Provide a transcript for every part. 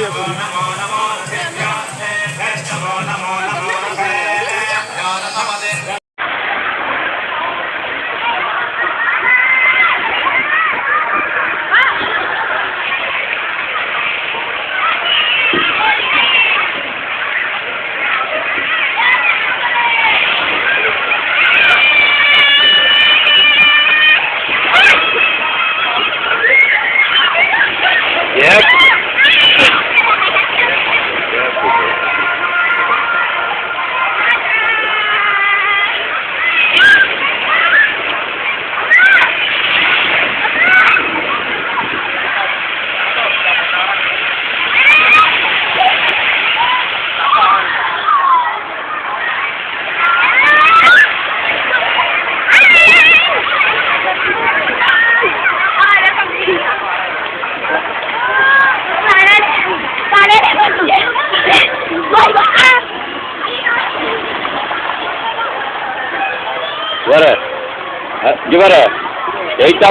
এরকম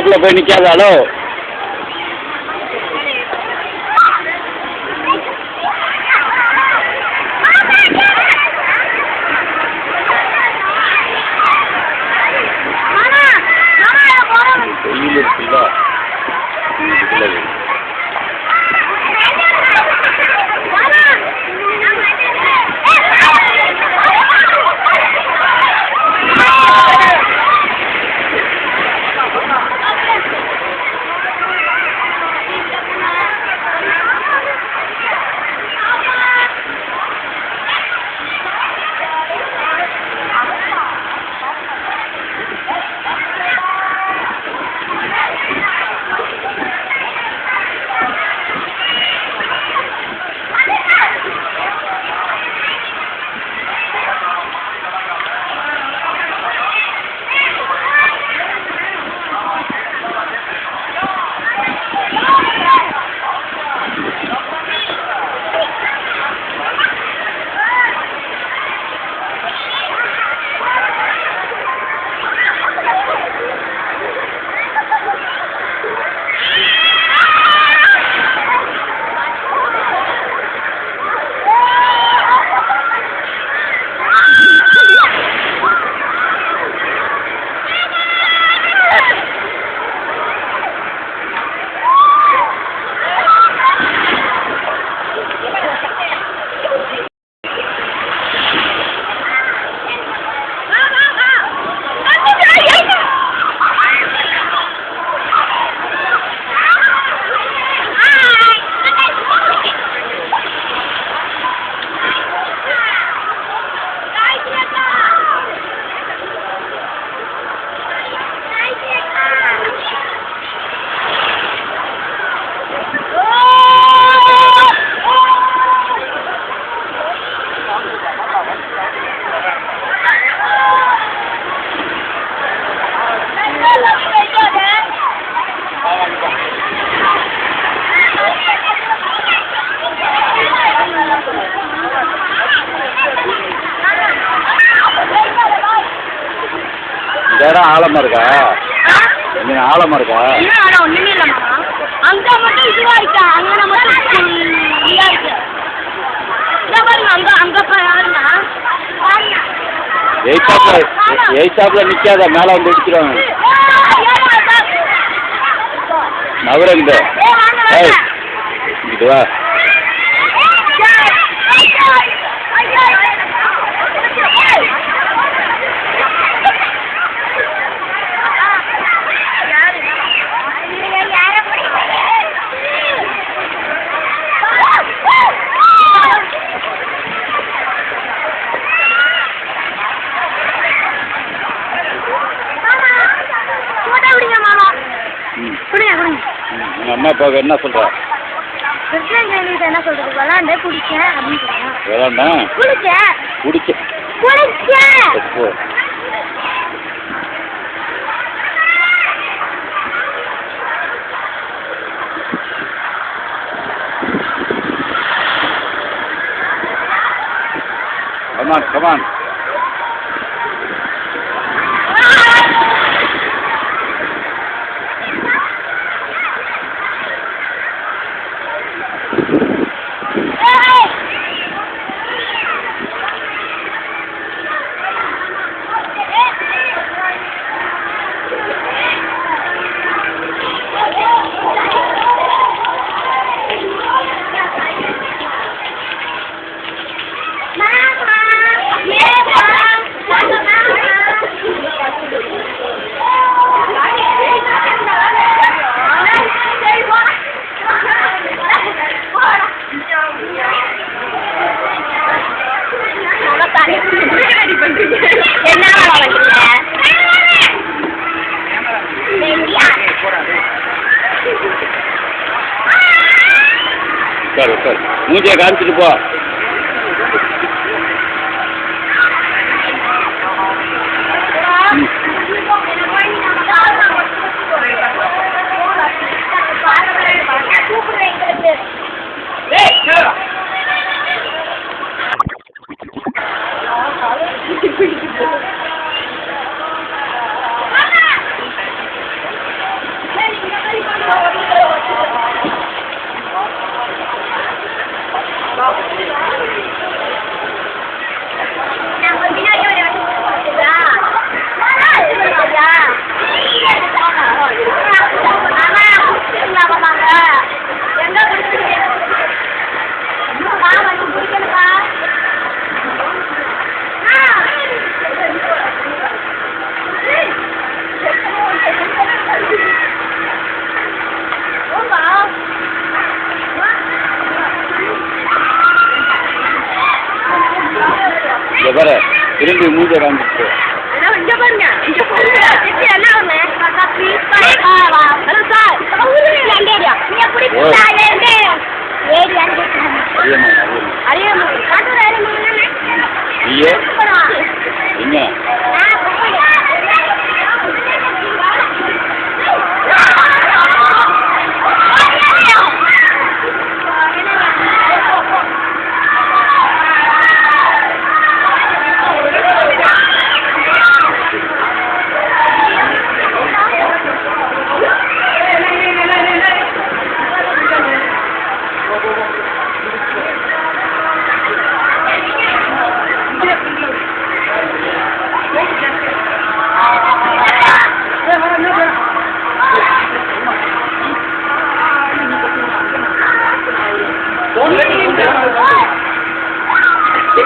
那不跟你讲了。இடம் ஆழமா இருக்கா? இங்க ஆழமா இருக்கா? என்ன வேணாம் ஒண்ணுமே இல்லம்மா. அங்க மட்டும் இதுவா இருக்கா? அங்க மட்டும் இருக்கு. பாருங்க அங்க அங்க பாருங்க. பாருங்க. எயித்தாப்புல எயித்தாப்புல நிக்காத மேல வந்து இடிச்சிருவாங்க. நவரங்க ஏய். அம்மா அப்பாவுக்கு என்ன சொல்ற கிருஷ்ணகிரி என்ன சொல்றது? விளாண்டு குடிச்சேன் அப்படின்னு சொல்றேன் விளாண்டா? குளிச்சேன் குடிச்ச குளிச்சேன் எப்போ Come on, come on. மூஞ்சியை காமிச்சிட்டு போ. பாரு திரும்பி மூஞ்சியை காமிச்சிட்டு போ இங்க பாருங்க. இங்க பாருங்க. என்ன ஒண்ணு ஹலோ சார் ஏரியா நீங்க ஏரியான்னு காட்டூர்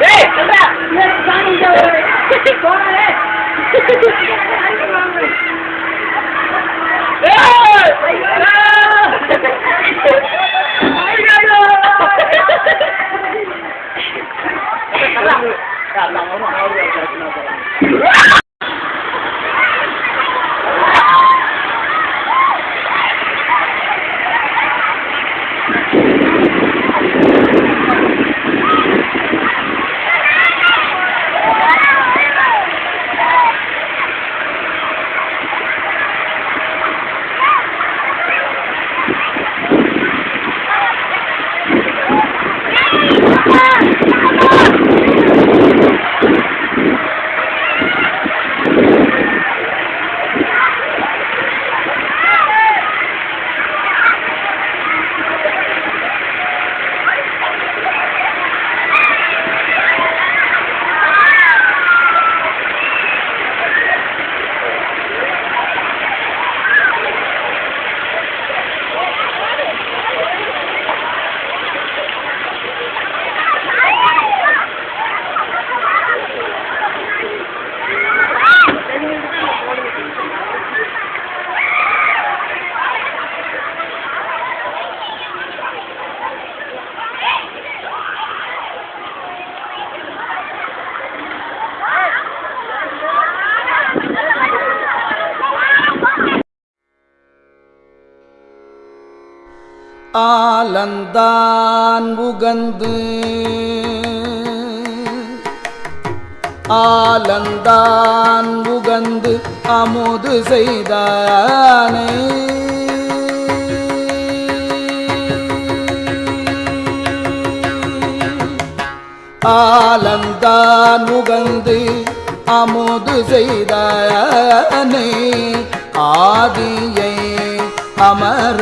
Hey! Tama mo. ஆலந்தான் உகந்து. ஆலந்தான் உகந்து அமுது செய்தானே. ஆலந்தான் உகந்து அமுது செய்தானே. ஆதியை அமர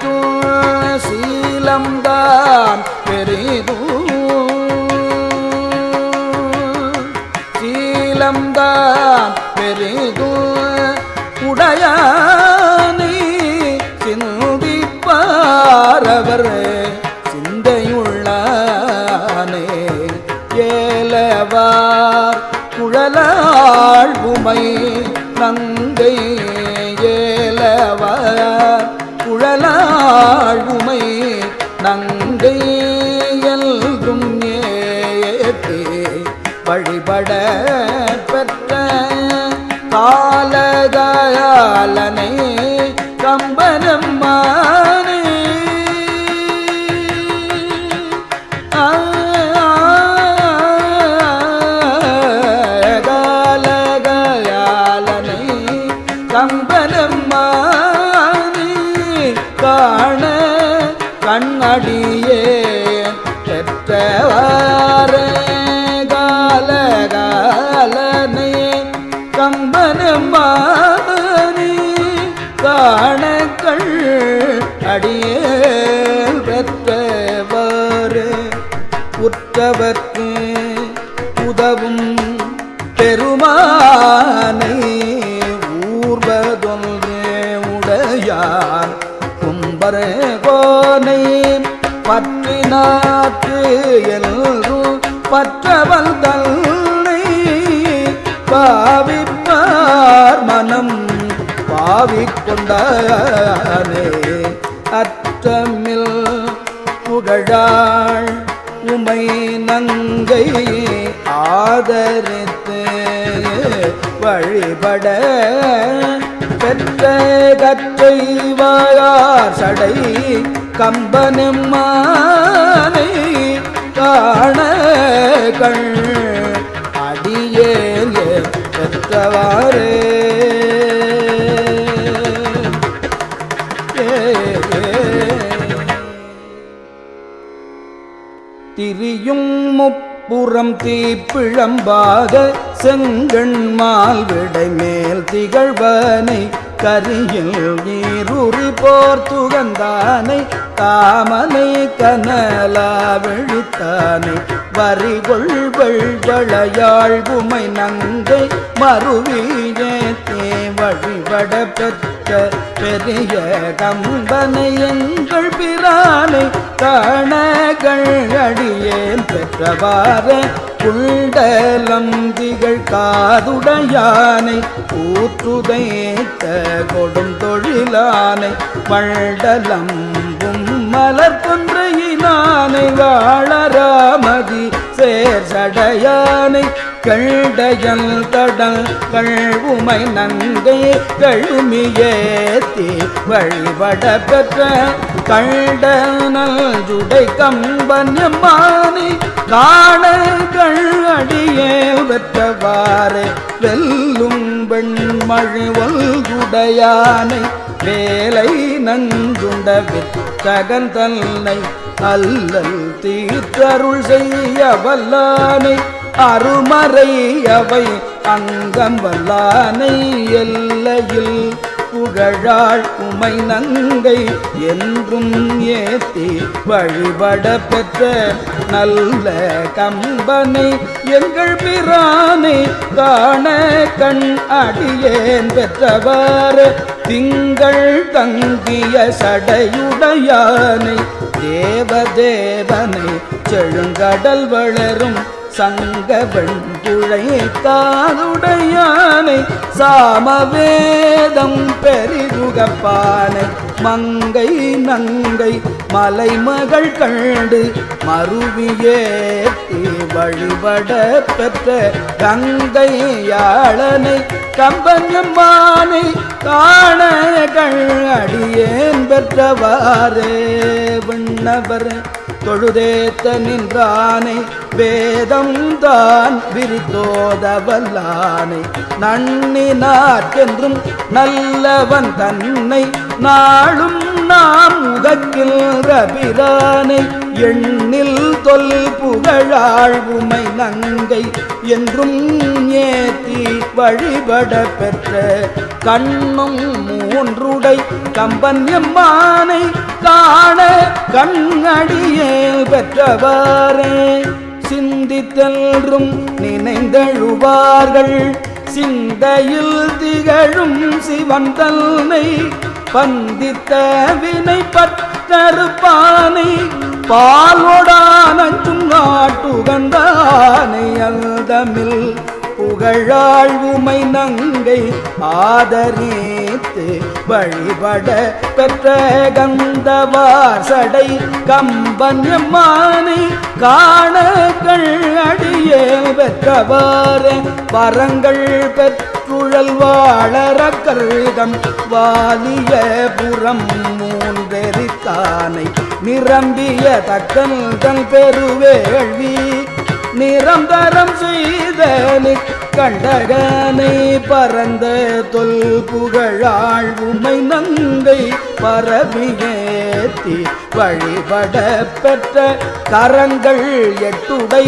பாட கடம்பாரி காணக்கள் அடியே பெற்றவாறு உற்றவர்க்கு உதவும் பெருமானை ஊர்வதொன்றே உடையார் கும்பரே கோனை பற்றி நாற்று எல்லோரும் பற்றவல் தன்னை பாவி மனம் பாவிக்கொண்டானே அற்றமில் புகழாள் உமை நங்கை ஆதரித்து வழிபட பெற்ற கற்றை வாயார் சடை கம்பனெம்மானை காண கண் பெற்றவாறே திரியும் முப்புறம் தீப்பிழம்பாக செங்கண்மால் விடை மேல் திகழ்வனை கரியில் நீருறி போர் துகந்தானை காமனை கனலா விழித்தானை வரிகொள் வெள்வளையாள் உமை நங்கை மறுவியே தே வழிபட பெற்ற பெரிய கம்பனை எங்கள் பிரானை காணகள் அடியேன் பெற்றவாற குண்டலந்திகள் காதுடையானை ஊற்றுதைத்த கொடும் தொழிலானை பண்டலம்பும் மலர் கொன்றையினானை வாழராமதி சேர்சடையானை கழ்டையல் தடல் கழ்வுமை நங்கை கழுமியேத்தி வழிபட பெற்ற கண்டனல் ஜுடை கம்பன்யமானி காண அடியே பெற்றவாறு வெல்லும் வெண்மழி ஒல்குடையானை வேலை நன்குண்ட வித்தகன் தன்னை அல்லல் தீர்த்தருள் செய்ய வல்லானை அருமறை அவை அங்கம் வல்லானை எல்லையில் புகழாள் உமை நங்கை என்றும் ஏத்தி வழிபட பெற்ற நல்ல கம்பனை எங்கள் பிரானை காண கண் அடியேன் பெற்றவாறு. திங்கள் தங்கிய சடையுடையானை தேவதேவனை செழுங்கடல் வளரும் சங்க வெண்புழை காதுடையானை சாமவேதம் பெரிதுகப்பானை மங்கை நங்கை மலைமகள் கண்டு மருவியேத்தி வழிபட பெற்ற கங்கை யாழனை கம்பஞ்சம்மானை காண கண் அடியேன் பெற்றவாறே விண்ணவர். தொழுதேத்த நின்றானை வேதம் தான் விரித்தோதவல்லானை. நன்னினாற்கென்றும் நல்லவன் தன்னை நாளும் நாம் உகக்கின்ற ரபிரானை. எண்ணில் தொல் புகழாழ்வுமை நங்கை என்றும் ஏத்தி வழிபட பெற்ற கண்ணும் மூன்றுடை கம்பன் எம்மானை காண கண்ணடியே பெற்றவாரே சிந்தித்தல்றும் நினைந்தழுவார்கள். சிந்தையில் திகழும் சிவன் தன்னை பந்தித்த வினை பத்தருப்பானை பாலோடானும் நாட்டுகந்தானை அல்தமில் புகழாழ்வுமை நங்கை ஆதரித்து வழிபட பெற்ற கந்தவார் சடை கம்பன்யமானை காண அடியே பெற்றவாறு வரங்கள் பெற்றுழல் வாழற கருதம் வாலிய புறம் மூ தானை நிரம்பிய தக்கன் தன் பெருவேள்வி நிரந்தரம் செய்த கண்டகனை பரந்த தொல் புகழாள் உமை நங்கை பரவியேத்தி வழிபட பெற்ற கரங்கள் எட்டுடை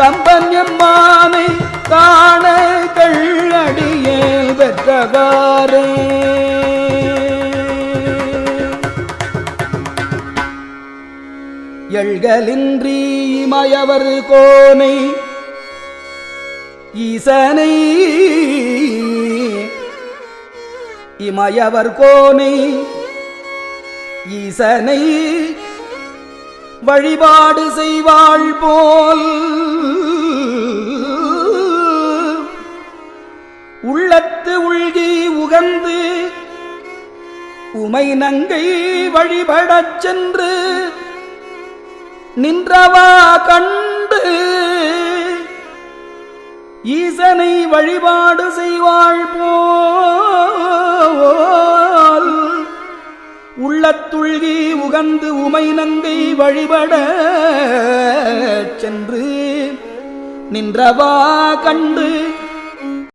கம்பன்யம்மானை காண கள்ளடியே பெற்றவாரே எழ்கலின்றி மயவர் கோனை ஈசனை இமயவர் கோனை ஈசனை வழிபாடு செய்வாள் போல் உள்ளத்து உள்கி உகந்து உமை நங்கை வழிபடச் சென்று நின்றவா கண்டு ஈசனை வழிபாடு செய்வாள் போல். உள்ளத்துள்கி உகந்து உமை நங்கை வழிபட சென்று நின்றவா கண்டு